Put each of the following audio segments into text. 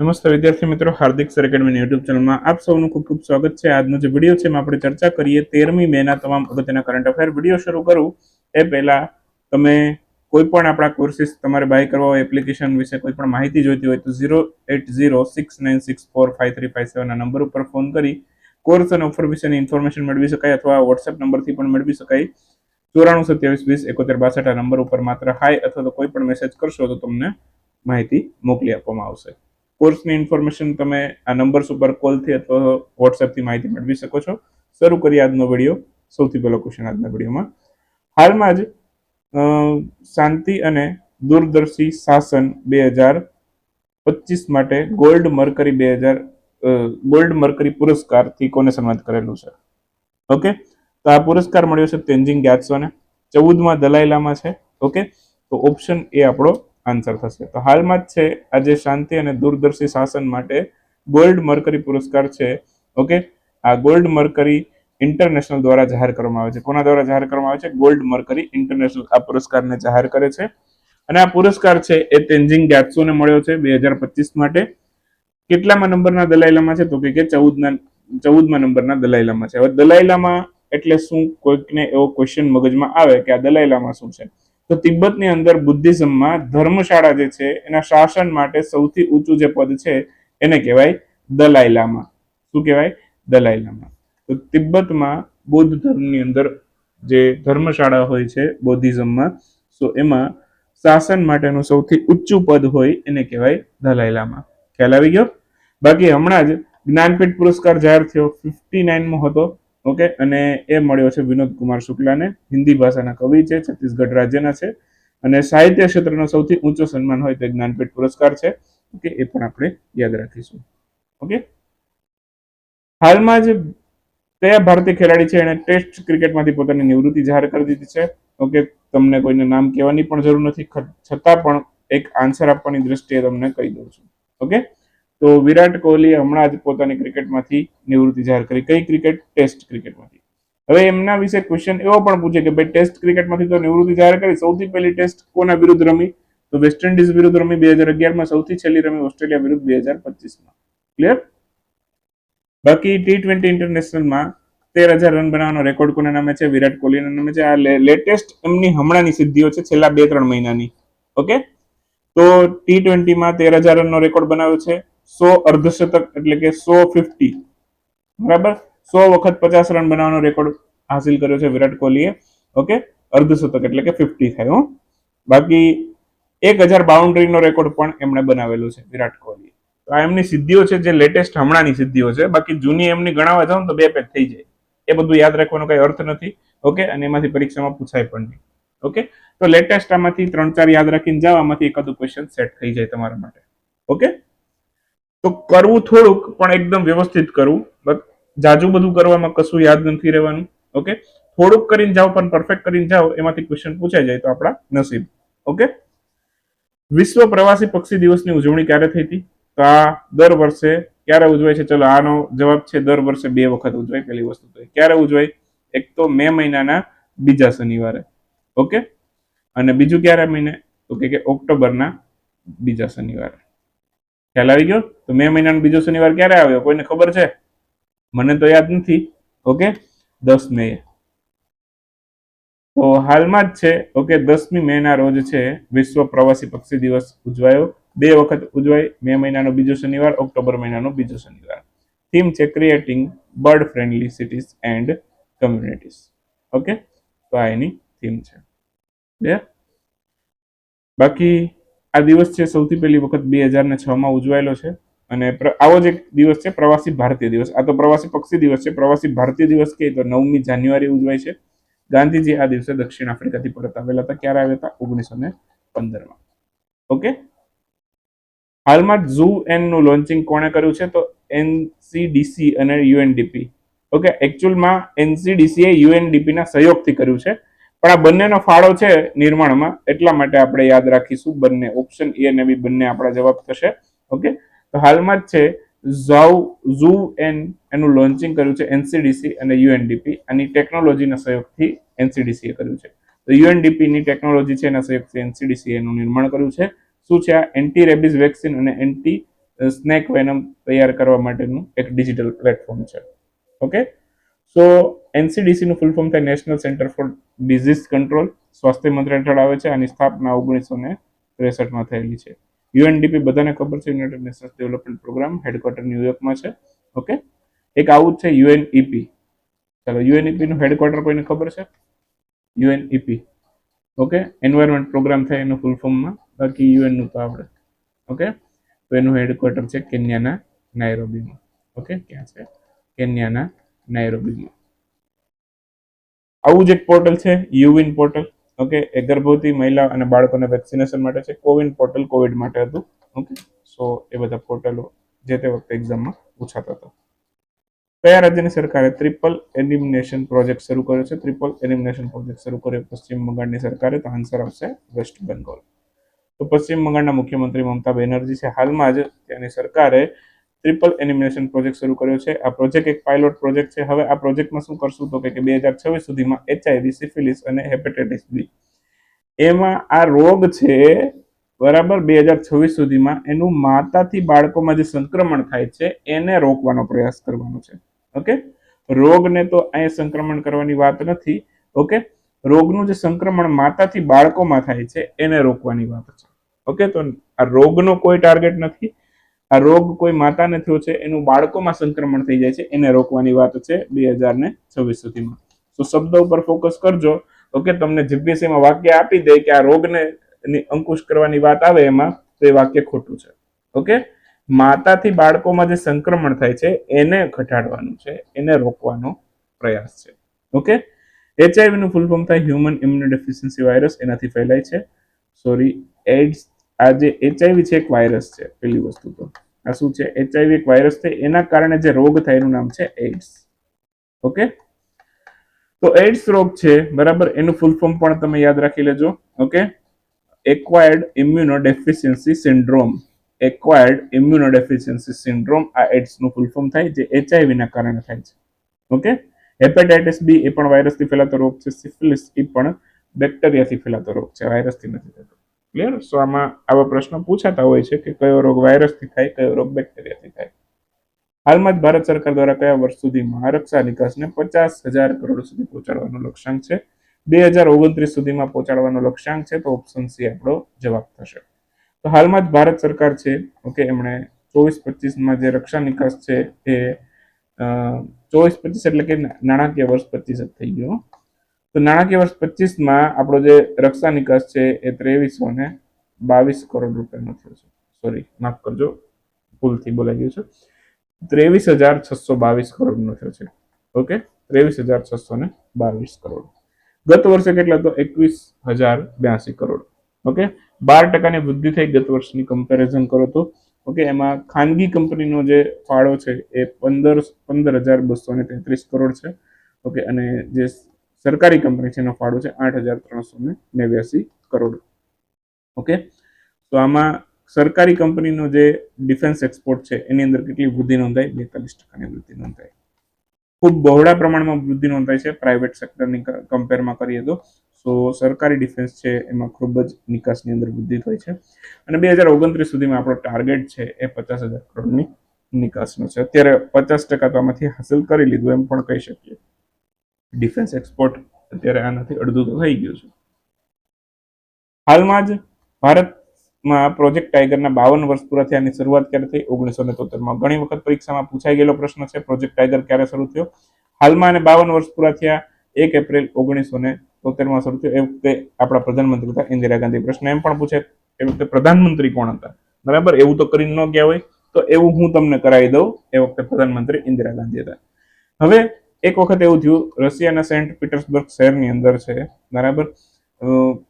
નમસ્તે વિદ્યાર્થી મિત્રો, હાર્દિક સર એકેડમીની યુટ્યુબ ચેનલમાં આપ સૌનું ખૂબ ખૂબ સ્વાગત છે. આજનો જે વીડિયો છે એમાં આપણે ચર્ચા કરીએ તેરમી મેના તમામ અગત્યના કરંટ અફેર વીડિયો શરૂ કરું. એ પહેલા તમે કોઈ પણ આપણા કોર્સિસ તમારે બાય કરવા હોય એપ્લિકેશન વિશે કોઈ પણ માહિતી જોઈતી હોય તો zero eight zero six nine six four five three five સેવનના number ઉપર ફોન કરી કોર્સ અને ઓફર વિશેની ઇન્ફોર્મેશન મેળવી શકાય અથવા વોટ્સએપ નંબરથી પણ મેળવી શકાય. ચોરાણું સત્યાવીસ વીસ એકોતેર બાસઠ આ નંબર ઉપર માત્ર હાય અથવા તો કોઈ પણ મેસેજ કરશો તો તમને માહિતી મોકલી આપવામાં આવશે. કોર્સની ઇન્ફોર્મેશન તમે આ નંબર્સ ઉપર કોલથી અથવા વોટ્સએપથી માહિતી મેળવી શકો છો. શરૂ કરીએ આજનો વીડિયો. સૌથી પહેલો ક્વેશ્ચન આજના વિડીયોમાં. હાલમાં જ શાંતિ અને દૂરદર્શી શાસન બે હજાર પચીસ માટે ગોલ્ડ મર્કરી બે હજાર ગોલ્ડ મર્કરી પુરસ્કારથી કોને સન્માનિત કરેલું છે? ઓકે? તો આ પુરસ્કાર મળ્યો છે તેન્જિંગ ગ્યાત્સોને ચૌદમાં દલાઈ લામા છે. ઓકે? તો ઓપ્શન એ આપણો આન્સર થશે. તો હાલમાં જ છે આજે શાંતિ અને દૂરદર્શી શાસન માટે ગોલ્ડ મર્કરી પુરસ્કાર છે. ઓકે આ ગોલ્ડ મર્કરી ઇન્ટરનેશનલ દ્વારા જાહેર કરવામાં આવે છે. કોના દ્વારા જાહેર કરવામાં આવે છે? ગોલ્ડ મર્કરી ઇન્ટરનેશનલ આ પુરસ્કારને જાહેર કરે છે. અને આ પુરસ્કાર છે એ તેન્જિંગ ગ્યાત્સોને મળ્યો છે બે હજાર પચીસ માટે. કેટલામાં નંબરના દલાઈલામાં છે? તો કે ચૌદના, ચૌદમાં નંબરના દલાઈલામાં છે. હવે દલાઈલામાં એટલે શું? કોઈકને એવો ક્વેશ્ચન મગજમાં આવે કે આ દલાઈલામાં શું છે? તો તિબ્બતની અંદર બુદ્ધિઝમમાં ધર્મશાળા જે છે, એના શાસન માટે સૌથી ઊંચું જે પદ છે, એને કહેવાય દલાઈ લામા. શું કહેવાય? દલાઈ લામા. તો તિબ્બતમાં બૌદ્ધ ધર્મની અંદર જે ધર્મશાળા હોય છે, બૌદ્ધિઝમમાં, સો એમાં શાસન માટેનું સૌથી ઊંચું પદ હોય એને કહેવાય દલાઈ લામા. ખ્યાલ આવી ગયો? બાકી હમણાં જ જ્ઞાનપીઠ પુરસ્કાર જાહેર થયો, ફિફ્ટી નાઇનમાં હતો. ઓકે? અને એ મળ્યો છે વિનોદ કુમાર શુક્લાને. હિન્દી ભાષાના કવિ છે, છત્તીસગઢ રાજ્યના છે. અને સાહિત્ય ક્ષેત્રનો સૌથી ઊંચો સન્માન હોય તે જ્ઞાનપીઠ પુરસ્કાર છે. ઓકે? એ પણ આપણે યાદ રાખીશું. ઓકે? હાલમાં જ કયા ભારતીય ખેલાડી છે? એણે ટેસ્ટ ક્રિકેટમાંથી પોતાની નિવૃત્તિ જાહેર કરી દીધી છે. ઓકે? તમને કોઈને નામ કહેવાની પણ જરૂર નથી. છતાં પણ એક આન્સર આપવાની દ્રષ્ટિએ તમને કહી દઉં છું. ઓકે? તો વિરાટ કોહલી હમણાં જ પોતાની ક્રિકેટમાંથી નિવૃત્તિ જાહેર કરી. કઈ ક્રિકેટ? ટેસ્ટ ક્રિકેટમાંથી. હવે એમના વિશે ક્વેશ્ચન એવો પણ પૂછે કે ભાઈ ટેસ્ટ ક્રિકેટમાંથી તો નિવૃત્તિ જાહેર કરી. સૌથી પહેલી ટેસ્ટ કોના વિરુદ્ધ રમી? તો વેસ્ટ ઇન્ડિઝ વિરુદ્ધ રમી બે હજાર અગિયારમાં. સૌથી છેલ્લી રમી ઓસ્ટ્રેલિયા વિરુદ્ધ બે હજાર પચીસમાં. ક્લિયર બાકી ટી ટ્વેન્ટી ઇન્ટરનેશનલમાં તેર હજાર રન બનાવવાનો રેકોર્ડ કોના નામે છે? વિરાટ કોહલીના નામે છે. આ લેટેસ્ટ એમની હમણાંની સિદ્ધિઓ છે, છેલ્લા બે ત્રણ મહિનાની. ઓકે તો ટી ટ્વેન્ટીમાં તેર હજાર રનનો રેકોર્ડ બનાવ્યો છે. સો અર્ધશતક એટલે કે સો ફિફ્ટી. બરાબર? સો વખત પચાસ રન બનાવવાનો રેકોર્ડ હાસિલ કર્યો છે વિરાટ કોહલીએ. ઓકે? અર્ધશતક એટલે કે ફિફ્ટી થાય બાકી એક હજાર બાઉન્ડ્રીનો રેકોર્ડ પણ એમણે બનાવેલો છે વિરાટ કોહલી તો આ એમની સિદ્ધિઓ છે, જે લેટેસ્ટ હમણાંની સિદ્ધિઓ છે. બાકી જૂની એમની ગણાવવા જાવ તો બે પેજ થઈ જાય. એ બધું યાદ રાખવાનો કઈ અર્થ નથી, ઓકે? અને એમાંથી પરીક્ષામાં પૂછાય પણ નહીં, ઓકે? તો લેટેસ્ટ આમાંથી ત્રણ ચાર યાદ રાખીને જાઓ આમાંથી એકાદું ક્વેશ્ચન સેટ થઈ જાય તમારા માટે, ઓકે? તો કરવું થોડુંક, પણ એકદમ વ્યવસ્થિત કરવું. બટ જાજુ બધું કરવામાં કશું યાદ નથી રહેવાનું, ઓકે? થોડુંક કરીને જાઓ, પણ પરફેક્ટ કરીને જાઓ, એમાંથી ક્વેશ્ચન પૂછાઈ જાય તો આપણા નસીબ. ઓકે? વિશ્વ પ્રવાસી પક્ષી દિવસની ઉજવણી ક્યારે થઈ હતી? તો આ દર વર્ષે ક્યારે ઉજવાય છે? ચલો, આનો જવાબ છે દર વર્ષે બે વખત ઉજવાય પેલી વસ્તુ તો ક્યારે ઉજવાય? એક તો મે મહિનાના બીજા શનિવારે. ઓકે? અને બીજું ક્યારે મહિને? તો કે ઓક્ટોબરના બીજા શનિવારે. ખ્યાલ આવી ગયો? તો મે મહિનાનો બીજો શનિવાર ક્યારે આવ્યો? કોઈને ખબર છે? મને તો યાદ નથી. ઓકે? દસ મે. તો હાલમાં જ છે. ઓકે, દસમી મે ના રોજ છે વિશ્વ પ્રવાસી પક્ષી દિવસ ઉજવાયો. બે વખત ઉજવાય. મે મહિનાનો બીજો શનિવાર, ઓક્ટોબર મહિનાનો બીજો શનિવાર. થીમ છે creating bird friendly cities and communities okay? તો આ એની થીમ છે. બાકી આ દિવસ છે સૌથી પહેલી વખત બે હજાર ને છ માં ઉજવાયેલો છે. અને આવો જ એક દિવસ છે પ્રવાસી ભારતીય દિવસ. આ તો પ્રવાસી પક્ષી દિવસ છે. પ્રવાસી ભારતીય દિવસ કે તો નવમી જાન્યુઆરી ઉજવાય છે. ગાંધીજી આ દિવસે દક્ષિણ આફ્રિકાથી પરત આવેલા હતા. ક્યારે આવ્યા હતા? ઓગણીસો ને પંદરમાં. ઓકે? હાલમાં ઝૂ એનનું લોન્ચિંગ કોણે કર્યું છે? તો એનસીડીસી અને યુએનડીપી ઓકે? એકચ્યુઅલમાં એનસીડીસી એ યુએનડીપી ના સહયોગથી કર્યું છે. પણ આ બંનેનો ફાળો છે નિર્માણમાં. એટલા માટે આપણે યાદ રાખીશું બંને ઓપ્શન એ અને બી બંને આપણા જવાબ થશે. ઓકે તો હાલમાં જ છે ઝાઉ, ઝૂ એન, એનું લોન્ચિંગ કર્યું છે એનસીડીસી અને યુએનડીપી આની ટેકનોલોજીના સહયોગથી એનસીડીસીએ કર્યું છે. તો યુએનડીપીની ટેકનોલોજી છે એના સહયોગથી એનસીડીસી એનું નિર્માણ કર્યું છે. શું છે આ? એન્ટી રેબીઝ વેક્સિન અને એન્ટી સ્નેક વેનમ તૈયાર કરવા માટેનું એક ડિજિટલ પ્લેટફોર્મ છે. ઓકે સો એનસીડીસીનું ફૂલ ફોર્મ થાય National Centre for Disease Control સ્વાસ્થ્ય મંત્રાલય હેઠળ આવે છે. આની સ્થાપના ઓગણીસો ને ત્રેસઠમાં થયેલી છે. યુએનડીપી બધાને ખબર છે. United Nations Development Programme headquarter ન્યુયોર્કમાં છે. ઓકે એક આવું જ છે યુએનઈપી ચાલો યુએનઈપી નું હેડક્વાર્ટર કોઈને ખબર છે? યુએનઈપી ઓકે એન્વાયરમેન્ટ પ્રોગ્રામ થાય એનું ફૂલ ફોર્મમાં બાકી યુએનનું તો આવડે. ઓકે તો એનું હેડક્વાર્ટર છે કેન્યાના નાયરોબીમાં ઓકે ક્યાં છે? કેન્યાના નાયરોબીમાં આવું જ એક પોર્ટલ છે યુવિન પોર્ટલ ઓકે એ ગર્ભવતી મહિલા અને બાળકોના વેક્સિનેશન માટે છે. કોવિન પોર્ટલ કોવિડ માટે હતું. ઓકે સો એ બધા પોર્ટલો જે તે વખતે એક્ઝામમાં પૂછાતા હતા. કયા રાજ્યની સરકારે ટ્રિપલ એલિમિનેશન પ્રોજેક્ટ શરૂ કર્યો છે? ટ્રિપલ એલિમિનેશન પ્રોજેક્ટ શરૂ કર્યો પશ્ચિમ બંગાળની સરકારે. તો આન્સર આવશે વેસ્ટ બેંગોલ તો પશ્ચિમ બંગાળના મુખ્યમંત્રી મમતા બેનર્જી છે. હાલમાં જ ત્યાંની સરકારે ટ્રિપલ એનિમેશન પ્રોજેક્ટ શરૂ કર્યો છે. આ પ્રોજેક્ટ એક પાયલોટ પ્રોજેક્ટ છે. હવે આ પ્રોજેક્ટમાં શું કરશું તો કે બે હજાર છવ્વીસ સુધીમાં એચઆઈવી સિફિલિસ અને હેપેટાઇટિસ બી એમાં આ રોગ છે બરાબર બે હજાર છવ્વીસ સુધીમાં. એનું માતાથી બાળકોમાં જે સંક્રમણ થાય છે, એને રોકવાનો પ્રયાસ કરવાનો છે. ઓકે? રોગને તો અહીંયા સંક્રમણ કરવાની વાત નથી. ઓકે? રોગનું જે સંક્રમણ માતાથી બાળકોમાં થાય છે, એને રોકવાની વાત છે. ઓકે? તો આ રોગનો કોઈ ટાર્ગેટ નથી. આ રોગ કોઈ માતાને થયો છે, એનું બાળકોમાં સંક્રમણ થઈ જાય છે, એને રોકવાની વાત છે બે હજાર ને છવ્વીસ સુધીમાં. તો શબ્દ ઉપર ફોકસ કરજો. ઓકે, તમને જીપીએસસીમાં વાક્ય આપી દે કે આ રોગને અંકુશ કરવાની વાત આવે એમાં, તો એ વાક્ય ખોટું છે. ઓકે? માતાથી બાળકોમાં જે સંક્રમણ થાય છે, એને ઘટાડવાનું છે, એને રોકવાનો પ્રયાસ છે. ઓકે? એચઆઈવી નું ફૂલ ફોર્મ થાય હ્યુમન ઇમ્યુનોડેફિશિયન્સી વાયરસ એનાથી ફેલાય છે. સોરી એડ્સ આ જે એચઆઈવી છે એક વાયરસ છે, પેલી વસ્તુ તો. આ શું છે? એચઆઈવી એક વાયરસ છે, એના કારણે જે રોગ થાય એનું નામ છે એડ્સ ઓકે? તો એડ્સ રોગ છે, બરાબર? એનું ફૂલ ફોર્મ પણ તમે યાદ રાખી લેજો. Okay? Acquired immuno deficiency syndrome acquired immunodeficiency syndrome આ એડ્સનું ફૂલ ફોર્મ થાય, જે એચઆઈવી ના કારણે થાય છે. ઓકે? હેપેટાઇટિસ બી એ પણ વાયરસથી ફેલાતો રોગ છે. સિફિલિસ એ પણ બેક્ટેરિયાથી ફેલાતો રોગ છે. વાયરસથી નથી થતો. ક્લિયર સો આમાં આવા પ્રશ્નો પૂછાતા હોય છે કે કયો રોગ વાયરસથી થાય, કયો રોગ બેક્ટેરિયાથી થાય. હાલમાં જ ભારત સરકાર દ્વારા કયા વર્ષ સુધીમાં આરક્ષા નિકાસને પચાસ હજાર કરોડ સુધી પહોંચાડવાનો લક્ષ્યાંક છે? બે હજાર ઓગણત્રીસ સુધીમાં પહોંચાડવાનો લક્ષ્યાંક છે તો ઓપ્શન સી આપણો જવાબ થશે. તો હાલમાં જ ભારત સરકાર છે, ઓકે, એમણે ચોવીસ પચીસમાં જે રક્ષા નિકાસ છે એ ચોવીસ પચીસ એટલે કે નાણાકીય વર્ષ પચીસ જ થઈ ગયો તો નાણાકીય વર્ષ પચીસમાં આપણો જે રક્ષા નિકાસ છે એ ત્રેવીસો ને બાવીસ કરોડ રૂપિયાનો થયો છે. સોરી માફ કરજો, ભૂલથી બોલાઈ ગયું છે. ત્રેવીસ હજાર છસો બાવીસ કરોડનો થયો છે. ઓકે ત્રેવીસ હજાર છસો ને બાવીસ કરોડ. ગત વર્ષે કેટલા તો? એકવીસ હજાર બ્યાસી કરોડ. ઓકે બાર ટકાની વૃદ્ધિ થઈ ગત વર્ષની કમ્પેરિઝન કરો તો. ઓકે એમાં ખાનગી કંપનીનો જે ફાળો છે એ પંદર પંદર હજાર બસો ને તેત્રીસ કરોડ છે. ઓકે અને જે સરકારી કંપની છે, એનો ફાળો છે આઠ હજાર ત્રણસો ને નેવ્યાસી કરોડ. ઓકે? તો આમાં સરકારી કંપનીનો જે ડિફેન્સ એક્સપોર્ટ છે, એની અંદર કેટલી વૃદ્ધિ નોંધાઈ? બેતાલીસ ટકાની વૃદ્ધિ નોંધાઈ. ખૂબ બહોળા પ્રમાણમાં વૃદ્ધિ નોંધાય છે, પ્રાઇવેટ સેક્ટરની કમ્પેરમાં કરીએ તો. સો, સરકારી ડિફેન્સ છે, એમાં ખૂબ જ નિકાસની અંદર વૃદ્ધિ થઈ છે. અને બે હજાર ઓગણત્રીસ સુધીમાં આપણો ટાર્ગેટ છે, એ પચાસ હજાર કરોડની નિકાસનો છે. અત્યારે પચાસ ટકા તો આમાંથી હાંસલ કરી લીધું, એમ પણ કહી શકીએ. ડિફેન્સ એક્સપોર્ટ અત્યારે આનાથી અડધું તો થઈ ગયું છે. હાલમાં જ ભારતમાં પ્રોજેક્ટ ટાઈગરના બાવન વર્ષ પૂરા થયાની શરૂઆત ક્યારે થઈ? ઓગણીસો ને તોતેરમાં. ઘણી વખત પરીક્ષામાં પૂછાઈ ગયેલો પ્રશ્ન છે, પ્રોજેક્ટ ટાઈગર ક્યારે શરૂ થયો? હાલમાં અને બાવન વર્ષ પૂરા થયા, એક એપ્રિલ ઓગણીસો ને તોતેરમાં શરૂ થયો. એ વખતે આપણા પ્રધાનમંત્રી હતા, ઇન્દિરા ગાંધી પ્રશ્ન એમ પણ પૂછે, એ વખતે પ્રધાનમંત્રી કોણ હતા? બરાબર? એવું તો કરીને ન ગયા હોય. તો એવું હું તમને કરાવી દઉં. એ વખતે પ્રધાનમંત્રી ઇન્દિરા ગાંધી હતા. હવે એક વખત એવું થયું, રશિયાના સેન્ટ પીટર્સબર્ગ શહેરની અંદર છે, બરાબર?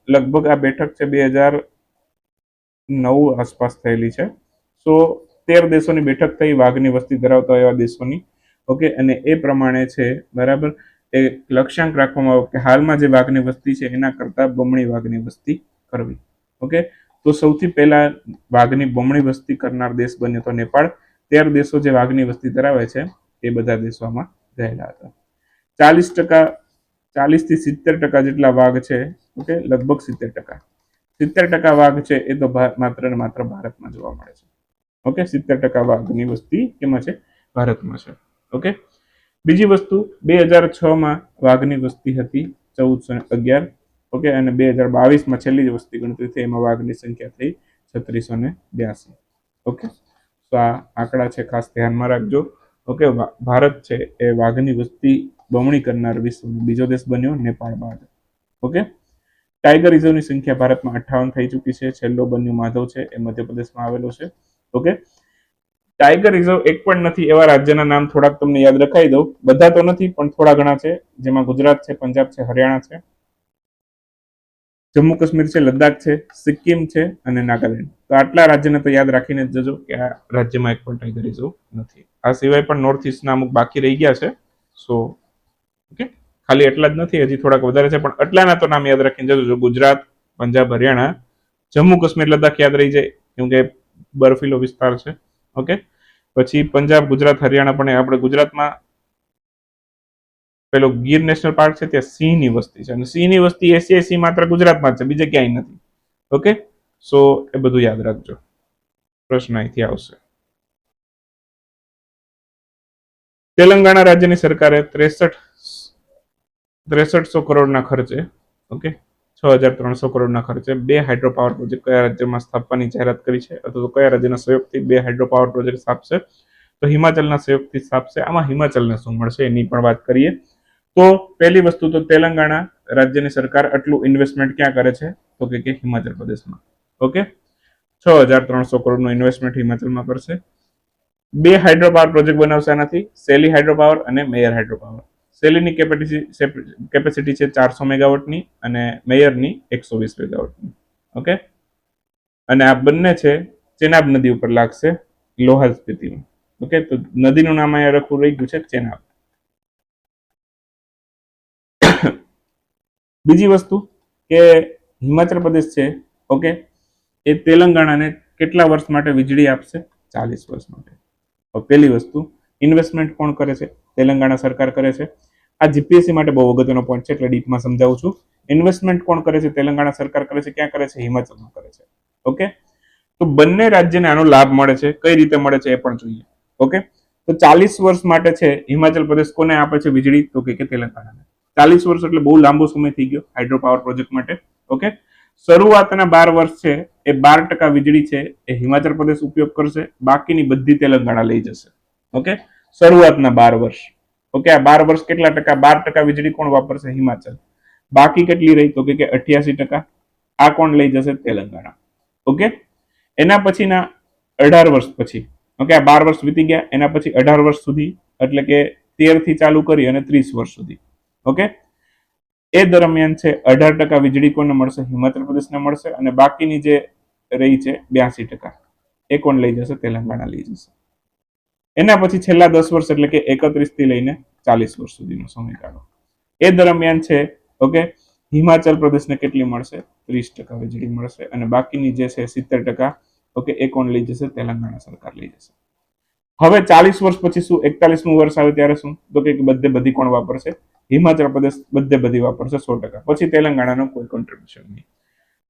લગભગ આ બેઠક છે બે હજાર નવ આસપાસ થયેલી છે. સો, તેર દેશોની બેઠક થઈ, વાઘની વસ્તી ધરાવતા એવા દેશોની. ઓકે, અને એ પ્રમાણે છે, બરાબર? એ લક્ષ્યાંક રાખવામાં આવ્યો કે હાલમાં જે વાઘની વસ્તી છે, એના કરતાં બમણી વાઘની વસ્તી કરવી. ઓકે? તો સૌથી પહેલા વાઘની બમણી વસ્તી કરનાર દેશ બન્યો તો નેપાળ. તેર દેશો જે વાઘની વસ્તી ધરાવે છે, એ બધા દેશોમાં. રહેલા હતા. ચાલીસ ટકા ચાલીસથી સિત્તેર ટકા જેટલા વાઘ છે, ઓકે, લગભગ સિત્તેર ટકા. સિત્તેર ટકા વાઘ છે એ તો માત્ર ને માત્ર ભારતમાં જોવા મળે છે. ઓકે, સિત્તેર ટકા વાઘની વસ્તી કેમાં છે? ભારતમાં છે. ઓકે? બીજી વસ્તુ, બે હજાર છ માં વાઘની વસ્તી હતી ચૌદસો અગિયાર. ઓકે, અને બે હજાર બાવીસમાં છેલ્લી વસ્તી ગણતરી થઈ, એમાં વાઘની સંખ્યા થઈ છત્રીસો ને બ્યાસી. ઓકે? તો આ આંકડા છે, ખાસ ધ્યાનમાં રાખજો. ઓકે ભારત છે એ વાઘની વસ્તી બમણી કરનાર વિશ્વનો બીજો દેશ બન્યો, નેપાળ બાદ. ઓકે? ટાઈગર રિઝર્વની સંખ્યા ભારતમાં અઠ્ઠાવન થઈ ચૂકી છે. છેલ્લો બન્યો માધવ છે, એ મધ્યપ્રદેશમાં આવેલો છે. ઓકે? ટાઈગર રિઝર્વ એક પણ નથી, એવા રાજ્યના નામ થોડાક તમને યાદ રખાઈ દઉં. બધા તો નથી, પણ થોડા ઘણા છે, જેમાં ગુજરાત છે, પંજાબ છે, હરિયાણા છે. જમ્મુ કાશ્મીર છે, લદ્દાખ છે, સિક્કિમ છે અને નાગાલેન્ડ. તો આટલા રાજ્યને તો યાદ રાખીને જ જજો કે આ રાજ્યમાં એક પણ ટાઈગર રિઝર્વ નથી. આ સિવાય પણ નોર્થ ઇસ્ટના અમુક બાકી રહી ગયા છે. સો ઓકે ખાલી એટલા જ નથી, હજી થોડાક વધારે છે, પણ આટલાના તો નામ યાદ રાખીને જજો. ગુજરાત, પંજાબ, હરિયાણા, જમ્મુ કાશ્મીર, લદ્દાખ યાદ રહી જાય, કેમ કે બર્ફીલો વિસ્તાર છે ઓકે પછી પંજાબ, ગુજરાત, હરિયાણા પણ આપણે ગુજરાતમાં પેલો ગીર નેશનલ પાર્ક છે ત્યાં સિંહની વસ્તી છે. અને સિંહની વસ્તી એસી એસી માત્ર ગુજરાતમાં જ છે, બીજે ક્યાંય નથી. ઓકે? સો એ બધું યાદ રાખજો. પ્રશ્ન અહીંથી આવશે. તેલંગાણા રાજ્યની સરકારે ત્રેસઠ ત્રેસઠસો કરોડના ખર્ચે, ઓકે? છ હજાર ત્રણસો કરોડના ખર્ચે બે હાઇડ્રો પાવર પ્રોજેક્ટ કયા રાજ્યમાં સ્થાપવાની જાહેરાત કરી છે? અથવા તો કયા રાજ્યના સહયોગથી બે હાઇડ્રો પાવર પ્રોજેક્ટ સ્થાપશે? તો હિમાચલના સહયોગથી સ્થાપશે. આમાં હિમાચલને શું મળશે એની પણ વાત કરીએ. તો પહેલી વસ્તુ તો તેલંગાણા રાજ્યની સરકાર આટલું ઇન્વેસ્ટમેન્ટ ક્યાં કરે છે? તો કે કે હિમાચલ પ્રદેશમાં. ઓકે? છ હજાર ત્રણસો કરોડનું ઇન્વેસ્ટમેન્ટ હિમાચલમાં કરશે. બે હાઇડ્રો પાવર પ્રોજેક્ટ બનાવશે આનાથી. સેલી હાઇડ્રો પાવર અને મેયર હાઇડ્રો પાવર સેલીની કેપેસિટી કેપેસિટી છે ચારસો મેગાવોટની અને મેયરની એકસો વીસ મેગાવોટની. ઓકે? અને આ બંને છે ચેનાબ નદી ઉપર લાગશે લોહાલ સ્થિતિમાં. ઓકે? તો નદીનું નામ અહીંયા રખવું રહી ગયું છે ચેનાબ. બીજી વસ્તુ કે હિમાચલ પ્રદેશ છે ઓકે એ તેલંગાણાને કેટલા વર્ષ માટે વીજળી આપશે? ચાલીસ વર્ષ માટે. પહેલી વસ્તુ ઇન્વેસ્ટમેન્ટ કોણ કરે છે? તેલંગાણા સરકાર કરે છે. આ જીપીએસસી માટે બહુ અગત્યનો પોઈન્ટ છે, એટલે ડીપમાં સમજાવું છું. ઇન્વેસ્ટમેન્ટ કોણ કરે છે? તેલંગાણા સરકાર કરે છે, ક્યાં કરે છે? હિમાચલમાં કરે છે ઓકે તો બંને રાજ્યને આનો લાભ મળે છે. કઈ રીતે મળે છે એ પણ જોઈએ ઓકે તો ચાલીસ વર્ષ માટે છે, હિમાચલ પ્રદેશ કોને આપે છે વીજળી? તો કે તેલંગાણાને. ચાલીસ વર્ષ એટલે બહુ લાંબો સમય થઈ ગયો હાઇડ્રો પાવર પ્રોજેક્ટ માટે ઓકે શરૂઆતના બાર વર્ષ છે, એ બાર ટકા વીજળી છે, એ હિમાચલ પ્રદેશ ઉપયોગ કરશે, બાકીની બધી તેલંગાણા લઈ જશે ઓકે શરૂઆતના બાર વર્ષ ઓકે આ બાર વર્ષ કેટલા ટકા, બાર ટકા વીજળી કોણ વાપરશે? હિમાચલ. બાકી કેટલી રહી? તો કે અઠ્યાસી ટકા. આ કોણ લઈ જશે? તેલંગાણા ઓકે એના પછીના અઢાર વર્ષ પછી ઓકે આ બાર વર્ષ વીતી ગયા, એના પછી અઢાર વર્ષ સુધી, એટલે કે તેરથી ચાલુ કરી અને ત્રીસ વર્ષ સુધી ઓકે? એ દરમિયાન છે, અઢાર ટકા વીજળી કોને મળશે હિમાચલ પ્રદેશને મળશે અને બાકીની જે રહી છે, બ્યાસી ટકા. એ કોણ લઈ જશે? તેલંગાણા લઈ જશે. એના પછી છેલ્લા દસ વર્ષ એટલે કે એકત્રીસથી લઈને ચાલીસ વર્ષ સુધીનો સમયગાળો. એ દરમિયાન છે, ઓકે હિમાચલ પ્રદેશને કેટલી મળશે? ત્રીસ ટકા વીજળી મળશે અને બાકીની જે છે, સિત્તેર ટકા, ઓકે, એ કોણ લઈ જશે? તેલંગાણા સરકાર લઈ જશે. હવે ચાલીસ વર્ષ પછી શું? એકતાલીસમું વર્ષ આવે ત્યારે શું? તો કે બધે બધી કોણ વાપરશે? હિમાચલ પ્રદેશ બધે બધી વાપરશે સો ટકા. પછી તેલંગાણાનો કોઈ કોન્ટ્રીબ્યુશન નહીં.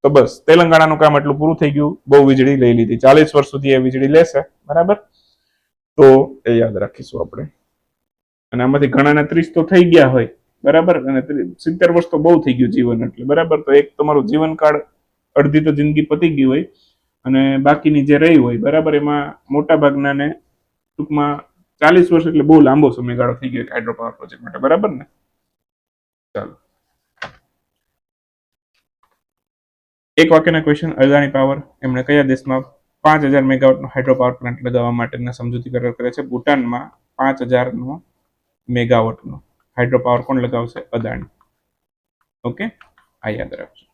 તો બસ, તેલંગાણાનું કામ એટલું પૂરું થઈ ગયું. બહુ વીજળી લઈ લીધી. ચાલીસ વર્ષ સુધી એ વીજળી લેશે, બરાબર? તો એ યાદ રાખીશું આપણે. અને આમાંથી ઘણાના ત્રીસ તો થઈ ગયા હોય, બરાબર? અને સિત્તેર વર્ષ તો બહુ થઈ ગયું જીવન એટલે, બરાબર? તો એક તમારું જીવનકાળ અડધી તો જિંદગી પતી ગઈ હોય અને બાકીની જે રહી હોય, બરાબર? એમાં મોટા ભાગનાને ટૂંકમાં ચાલીસ વર્ષ એટલે બહુ લાંબો સમયગાળો થઈ ગયો હાઇડ્રો પાવર પ્રોજેક્ટ માટે. બરાબર ને? ચાલો. એક વાક્યના ક્વેશ્ચન અદાણી પાવર એમણે કયા દેશમાં પાંચ હજાર મેગાવોટનો હાઇડ્રો પાવર પ્લાન્ટ લગાવવા માટેના સમજૂતી કરાર કરે છે? ભૂટાનમાં પાંચ હજારનો મેગાવોટનો હાઇડ્રો પાવર કોણ લગાવશે? અદાણી. ઓકે? આ યાદ રાખજો.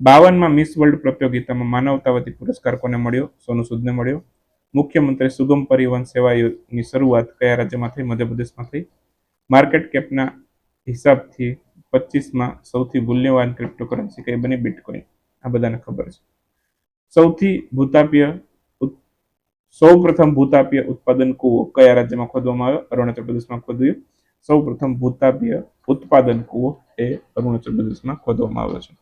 બાવનમાં મિસ વર્લ્ડ પ્રતિયોગિતામાં માનવતાવતી પુરસ્કાર કોને મળ્યો? સોનુ સૂદને મળ્યો. મુખ્યમંત્રી સુગમ પરિવહન સેવાઓની શરૂઆત કયા રાજ્યમાં થઈ? મધ્યપ્રદેશમાં થઈ. માર્કેટ કેપના હિસાબથી પચીસમાં સૌથી મૂલ્યવાન ક્રિપ્ટોકરન્સી કઈ બની? બિટકોઇન આ બધાને ખબર છે. સૌથી ભૂતાપીય સૌ પ્રથમ ભૂતાપીય ઉત્પાદન કૂવો કયા રાજ્યમાં ખોદવામાં આવ્યો? અરુણાચલ પ્રદેશમાં ખોદ્યું. સૌ પ્રથમ ભૂતાપીય ઉત્પાદન કૂવો એ અરુણાચલ પ્રદેશમાં ખોદવામાં આવ્યો છે.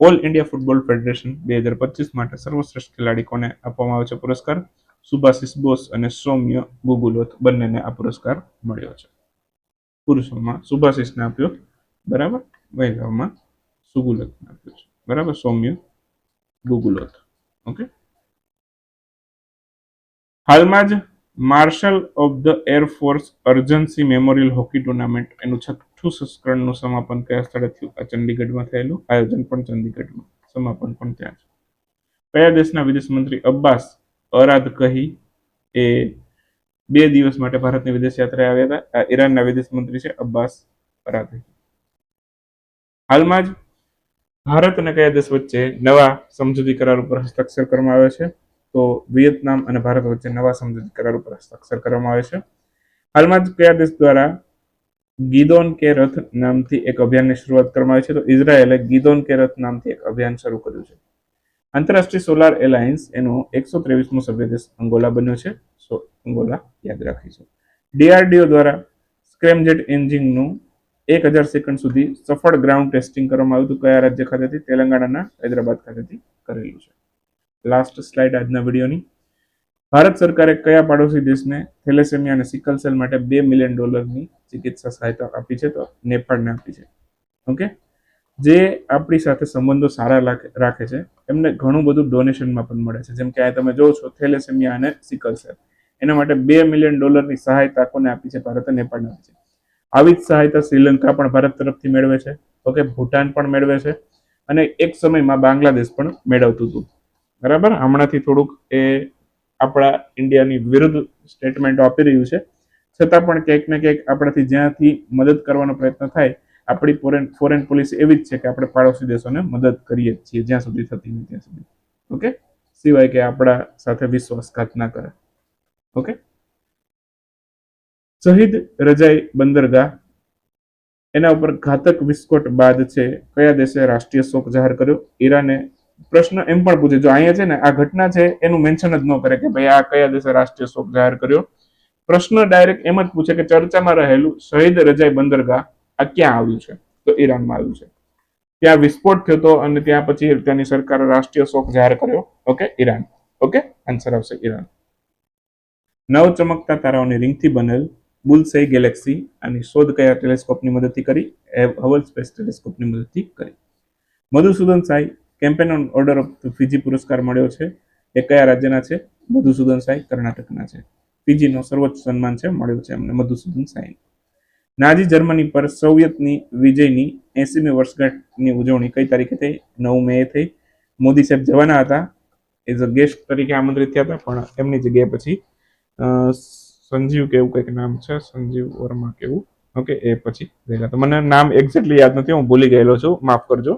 ઓલ ઇન્ડિયા ફૂટબોલ ફેડરેશન બે હજાર પચીસ માટે સર્વશ્રેષ્ઠ ખેલાડી કોને આપવામાં આવે છે પુરસ્કાર. સુભાશિષ બોસ અને સૌમ્ય ગુગુલોથ બંનેને આ પુરસ્કાર મળ્યો છે. પુરુષોમાં સુભાષિસને આપ્યો, બરાબર? મહિલાઓમાં સુગુલોથને આપ્યો છે. બરાબર? સૌમ્ય ગુગુલોથ ઓકે? હાલમાં જ marshal of the air force Arjan Singh memorial hockey tournament એનું છઠ્ઠું સંસ્કરણનું સમાપન કયા સ્થળે થયું? આ ચંદીગઢમાં થયેલું આયોજન પણ ચંદીગઢમાં સમાપન પણ ત્યાં છે. કયા દેશના વિદેશ મંત્રી અબ્બાસ અરાદ કહી એ બે દિવસ માટે ભારતની વિદેશ યાત્રાએ આવ્યા હતા. આ ઈરાનના વિદેશ મંત્રી છે અબ્બાસ અરાધી હાલમાં જ ભારત અને કયા દેશ વચ્ચે નવા સમજૂતી કરાર ઉપર હસ્તાક્ષર કરવામાં આવ્યા છે? તો વિયેતનામ અને ભારત વચ્ચે નવા સમજૂતી કરાર ઉપર હસ્તાક્ષર કરવામાં આવે છે. હાલમાં જ કયા દેશ દ્વારા ગીદોન કે રથ નામથી એક અભિયાનની શરૂઆત કરવામાં આવી છે? તો ઇઝરાયેલે ગીદોન કે રથ નામથી એક અભિયાન શરૂ કર્યું છે. આંતરરાષ્ટ્રીય સોલાર એલાયન્સ એનો એકસો ત્રેવીસમો સભ્ય દેશ અંગોલા બન્યો છે. સો અંગોલા યાદ રાખીશું. ડીઆરડીઓ દ્વારા સ્ક્રેમજેટ એન્જિનનું એક હજાર સેકન્ડ સુધી સફળ ગ્રાઉન્ડ ટેસ્ટિંગ કરવામાં આવ્યું હતું. કયા રાજ્ય ખાતેથી? તેલંગાણાના હૈદરાબાદ ખાતેથી કરેલું છે. લાસ્ટ સ્લાઇડ આજના વિડીયોની. ભારત સરકારે કયા પાડોશી દેશને થેલેસેમિયા અને સિકલ સેલ માટે બે મિલિયન ડોલરની ચિકિત્સા સહાયતા આપી છે? તો નેપાળને આપી છે. ઓકે? જે આપણી સાથે સંબંધો સારા રાખે છે, એમને ઘણું બધું ડોનેશનમાં પણ મળે છે. જેમ કે આ તમે જોવો છો, થેલેસેમિયા અને સિકલ સેલ. એના માટે બે મિલિયન ડોલરની સહાયતા કોને આપી છે? ભારતે નેપાળને આપી છે. આવી જ સહાયતા શ્રીલંકા પણ ભારત તરફથી મેળવે છે. ઓકે, ભૂટાન પણ મેળવે છે. અને એક સમયમાં બાંગ્લાદેશ પણ મેળવતું હતું. બરાબર? હમણાંથી થોડુંક એ આપણા ઇન્ડિયાની વિરુદ્ધ સ્ટેટમેન્ટ આપી રહ્યું છે. છતાં પણ ક્યાંક ને ક્યાંક આપણાથી જ્યાંથી મદદ કરવાનો પ્રયત્ન થાય આપણી ફોરેન ફોરેન પોલિસી એવી જ છે કે આપણે પાડોશી દેશોને મદદ કરીએ જ છીએ જ્યાં સુધી થતી હોય ત્યાં સુધી. ઓકે સિવાય કે આપણા સાથે વિશ્વાસઘાત ના કરે. ઓકે શહીદ રજાઈ બંદરગાહ. એના ઉપર ઘાતક વિસ્ફોટ બાદ છે. કયા દેશે રાષ્ટ્રીય શોક જાહેર કર્યો? ઈરાને પ્રશ્ન એમ પણ પૂછે જો અહીંયા છે ને, આ ઘટના છે, એનું મેન્શન જ ન કરે કે ભાઈ આ કયા દેશે રાષ્ટ્રીય શોક જાહેર કર્યો. પ્રશ્ન ડાયરેક્ટ એમ જ પૂછે કે ચર્ચામાં રહેલું શહીદ રજાઈ બંદરગાહ આ ક્યાં આવ્યું છે? તો ઈરાનમાં આવ્યું છે. ત્યાં વિસ્ફોટ થયો હતો અને ત્યાં પછી ત્યાંની સરકારે રાષ્ટ્રીય શોક જાહેર કર્યો. Okay, Iran. ઓકે, આન્સર આવશે ઈરાન. નવ ચમકતા તારાઓની રિંગથી બનેલ બુલસેઈ ગેલેક્સી આની શોધ કયા ટેલિસ્કોપની મદદથી કરી? હવલ સ્પેસ ટેલિસ્કોપની મદદથી કરી. Madhusudan Sai, companion on order of Fiji પુરસ્કાર મળ્યો છે. એ કયા રાજ્યના છે? મધુસૂદન સાઈ, કર્ણાટકના છે. ફિજીનો સર્વોચ્ચ સન્માન છે, મળ્યો છે એમને મધુસૂદન સાઈ. નાઝી જર્મની પર સોવિયતની વિજયની એસીમી વર્ષગાંઠની ઉજવણી કઈ તારીખે થઈ? નવ મે થઈ. મોદી સાહેબ જવાના હતા. એઝ અ ગેસ્ટ તરીકે આમંત્રિત થયા હતા, પણ એમની જગ્યાએ પછી સંજીવ કેવું કંઈક નામ છે, સંજીવ વર્મા કેવું ઓકે એ પછી ગયેલા તો મને નામ એક્ઝેક્ટલી યાદ નથી, હું ભૂલી ગયેલો છું. માફ કરજો.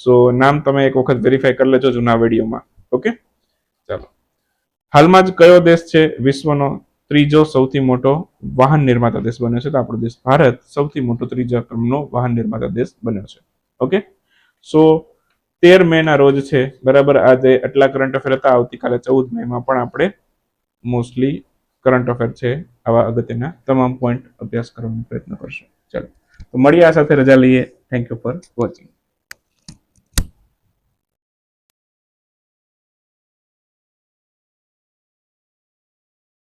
સો નામ તમે એક વખત વેરીફાઈ કરી લેજો જૂના વિડીયોમાં. ઓકે ચાલો. હાલમાં જ કયો દેશ છે વિશ્વનો ત્રીજો સૌથી મોટો વાહન નિર્માતા દેશ બન્યો છે. તો આપણો દેશ ભારત સૌથી મોટો ત્રીજા ક્રમનો વાહન નિર્માતા દેશ બન્યો છે. ઓકે? સો, તેર મે ના રોજ છે. બરાબર? આજે આટલા કરંટ અફેર હતા. આવતીકાલે ચૌદ મેમાં પણ આપણે મોસ્ટલી કરંટ અફેર છે આવા અગત્યના તમામ પોઈન્ટ અભ્યાસ કરવાનો પ્રયત્ન કરશું. ચાલો. તો મળીએ આ સાથે. રજા લઈએ. Thank you for watching